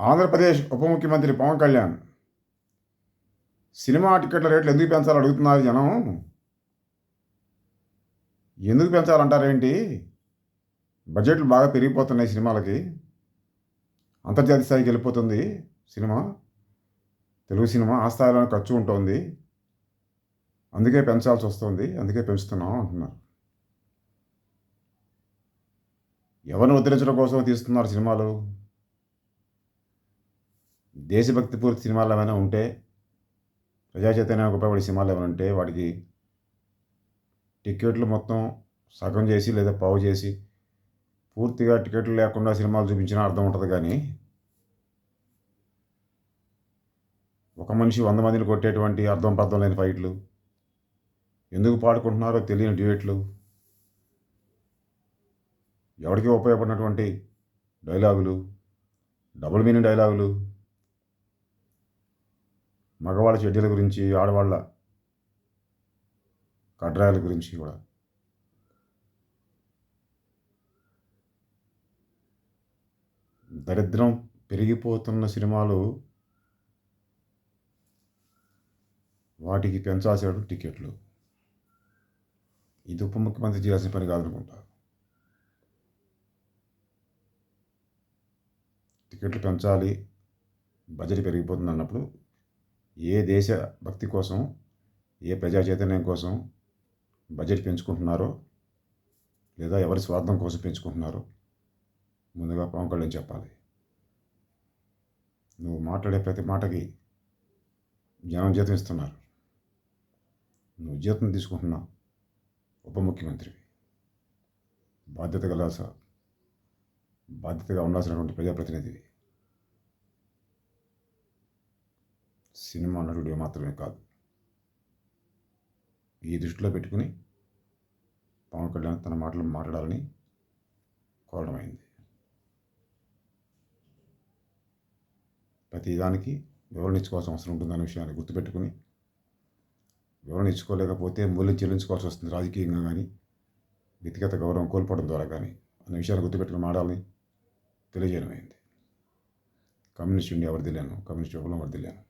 ఆంధ్రప్రదేశ్ ఉప ముఖ్యమంత్రి పవన్ కళ్యాణ్ సినిమా టికెట్ల రేట్లు ఎందుకు పెంచాలని అడుగుతున్నారు జనం? ఎందుకు పెంచాలంటారేంటి? బడ్జెట్లు బాగా పెరిగిపోతున్నాయి సినిమాలకి. అంతర్జాతీయ స్థాయికి వెళ్ళిపోతుంది సినిమా. తెలుగు సినిమా ఆ స్థాయిలో ఖర్చు ఉంటుంది. అందుకే పెంచాల్సి వస్తుంది. అందుకే పెంచుతున్నాం అంటున్నారు. ఎవరిని ఉద్ధరించడం కోసం తీస్తున్నారు సినిమాలు? దేశభక్తి పూర్తి సినిమాలు ఏమైనా ఉంటే ప్రజాచైతన్యం ఉపయోగపడే సినిమాలు ఏమైనా ఉంటే వాటికి టికెట్లు మొత్తం సగం చేసి లేదా పావు చేసి పూర్తిగా టికెట్లు లేకుండా సినిమాలు చూపించినా అర్థం ఉంటుంది కానీ ఒక మనిషి వంద మందిని కొట్టేటువంటి అర్థం పర్థం లేని ఫైట్లు ఎందుకు పాడుకుంటున్నారో తెలియని డ్యూయట్లు ఎవరికి ఉపయోగపడినటువంటి డైలాగులు డబుల్ మీనింగ్ డైలాగులు మగవాళ్ళ చెడ్డీల గురించి ఆడవాళ్ళ కడ్రాయల గురించి కూడా. దరిద్రం పెరిగిపోతున్న సినిమాలు వాటికి పెంచాల్సిన టికెట్లు. ఇది ఉప ముఖ్యమంత్రి చేయాల్సిన పని కాదనుకుంటా. టికెట్లు పెంచాలి బడ్జెట్ పెరిగిపోతుంది అన్నప్పుడు ఏ దేశ భక్తి కోసం ఏ ప్రజా చైతన్యం కోసం బడ్జెట్ పెంచుకుంటున్నారో లేదా ఎవరి స్వార్థం కోసం పెంచుకుంటున్నారో ముందుగా పవన్ కళ్యాణ్ చెప్పాలి. నువ్వు మాట్లాడే ప్రతి మాటకి జనం జీతం ఇస్తున్నారు. నువ్వు జీతం తీసుకుంటున్న ఉప ముఖ్యమంత్రివి బాధ్యత గల బాధ్యతగా ఉండాల్సినటువంటి ప్రజాప్రతినిధివి సినిమా నటుడిగా మాత్రమే కాదు. ఈ దృష్టిలో పెట్టుకుని పవన్ కళ్యాణ్ తన మాటలు మాట్లాడాలని కోరడమైంది ప్రతిదానికి వివరణ ఇచ్చుకోవాల్సిన అవసరం ఉంటుందనే విషయాన్ని గుర్తుపెట్టుకుని వివరణ ఇచ్చుకోలేకపోతే మూల్యం చెల్లించుకోవాల్సి వస్తుంది రాజకీయంగా కానీ వ్యక్తిగత గౌరవం కోల్పోవడం ద్వారా కానీ అనే విషయాన్ని గుర్తుపెట్టుకుని మాడాలని తెలియజేయడమైంది కమ్యూనిస్ట్ ఇండియా వర్దిలేను కమ్యూనిస్ట్ యుగంలో వర్దిలేను